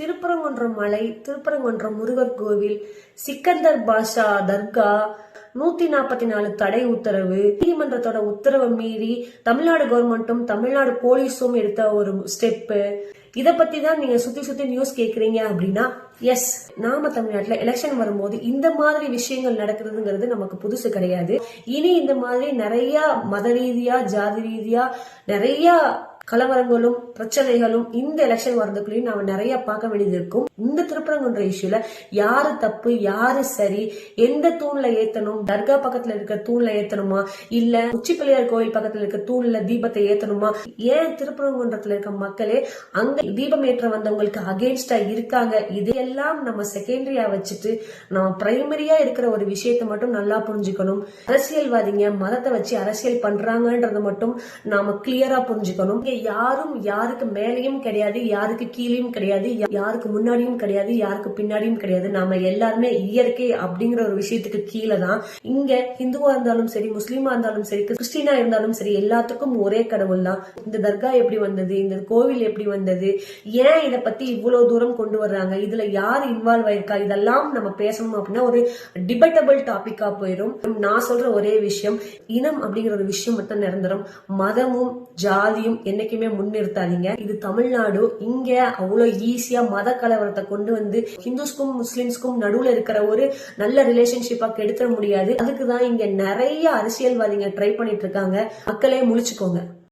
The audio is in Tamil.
திருப்பரங்குன்றம் மலை திருப்பரங்குன்றம் முருகர் கோவில் சிக்கந்தர் பாஷா தர்கா நூத்தி நாற்பத்தி நாலு தடை உத்தரவு. நீதிமன்றத்தோட உத்தரவை மீறி தமிழ்நாடு கவர்மெண்ட்டும் தமிழ்நாடு போலீஸும் எடுத்த ஒரு ஸ்டெப்பு. இத பத்தி தான் நீங்க சுத்தி சுத்தி நியூஸ் கேக்குறீங்க அப்படின்னா எஸ் நாம தமிழ்நாட்டுல எலெக்ஷன் வரும்போது இந்த மாதிரி விஷயங்கள் நடக்கிறதுங்கிறது நமக்கு புதுசு கிடையாது. இனி இந்த மாதிரி நிறைய மத ரீதியா ஜாதி ரீதியா நிறைய கலவரங்களும் பிரச்சனைகளும் இந்த எலெக்ஷன் வரதுக்குள்ளேயும் நாம நிறைய பார்க்க வேண்டியது இருக்கும் இந்த திருப்பரங்குன்ற இஷ்யூல யாரு தப்பு யாரு சரி எந்த தூண்ல ஏத்தணும் தர்கா பக்கத்துல இருக்க தூண்ல ஏத்தணுமா இல்ல உச்சிப்பிள்ளையார் கோவில் கோயில் பக்கத்துல இருக்க தூண்ல தீபத்தை ஏத்தணுமா? ஏன் திருப்பரங்குன்றத்துல இருக்க மக்களே அங்க தீபம் ஏற்ற வந்தவங்களுக்கு அகேன்ஸ்டா இருக்காங்க. இதையெல்லாம் நம்ம செகண்டரியா வச்சுட்டு நம்ம பிரைமரியா இருக்கிற ஒரு விஷயத்தை மட்டும் நல்லா புரிஞ்சுக்கணும். அரசியல்வாதிங்க மதத்தை வச்சு அரசியல் பண்றாங்கன்றத மட்டும் நாம கிளியரா புரிஞ்சுக்கணும். யாரும் யாருக்கு மேலேயும் கிடையாது யாருக்கு கீழேயும் கிடையாது யாருக்கு முன்னாடியும் கிடையாது யாருக்கு பின்னாடியும் கிடையாது. நாம எல்லாருமே இயற்கை அப்படிங்கிற ஒரு விஷயத்துக்கு கீழே தான். இங்க ஹிந்துவா இருந்தாலும் சரி முஸ்லீமா இருந்தாலும் சரி கிறிஸ்டினா இருந்தாலும் சரி எல்லாத்துக்கும் ஒரே கடவுள் தான். இந்த தர்கா எப்படி வந்தது இந்த கோவில் எப்படி வந்தது ஏன் இத பத்தி இவ்வளவு தூரம் கொண்டு வர்றாங்க இதுல யார் இன்வால்வ் ஆயிருக்கா இதெல்லாம் நம்ம பேசணும் அப்படின்னா ஒரு டிபேட்டபிள் டாபிக்கா போயிடும் நான் சொல்ற ஒரே விஷயம் இனம் அப்படிங்கிற ஒரு விஷயம் மட்டும் நிரந்தரம். மதமும் ஜாதியும் என்னைக்குமே முன்னிறுத்தாதீங்க. இது தமிழ்நாடு. இங்க அவ்வளவு ஈஸியா மத கலவரத்தை கொண்டு வந்து ஹிந்துஸ்க்கும் முஸ்லிம்ஸ்க்கும் நடுவுல இருக்கிற ஒரு நல்ல ரிலேஷன்ஷிப்பா கெடுத்துட முடியாது. அதுக்குதான் இங்க நிறைய அரசியல்வாதிங்க ட்ரை பண்ணிட்டு இருக்காங்க. மக்களே முழிச்சுக்கோங்க.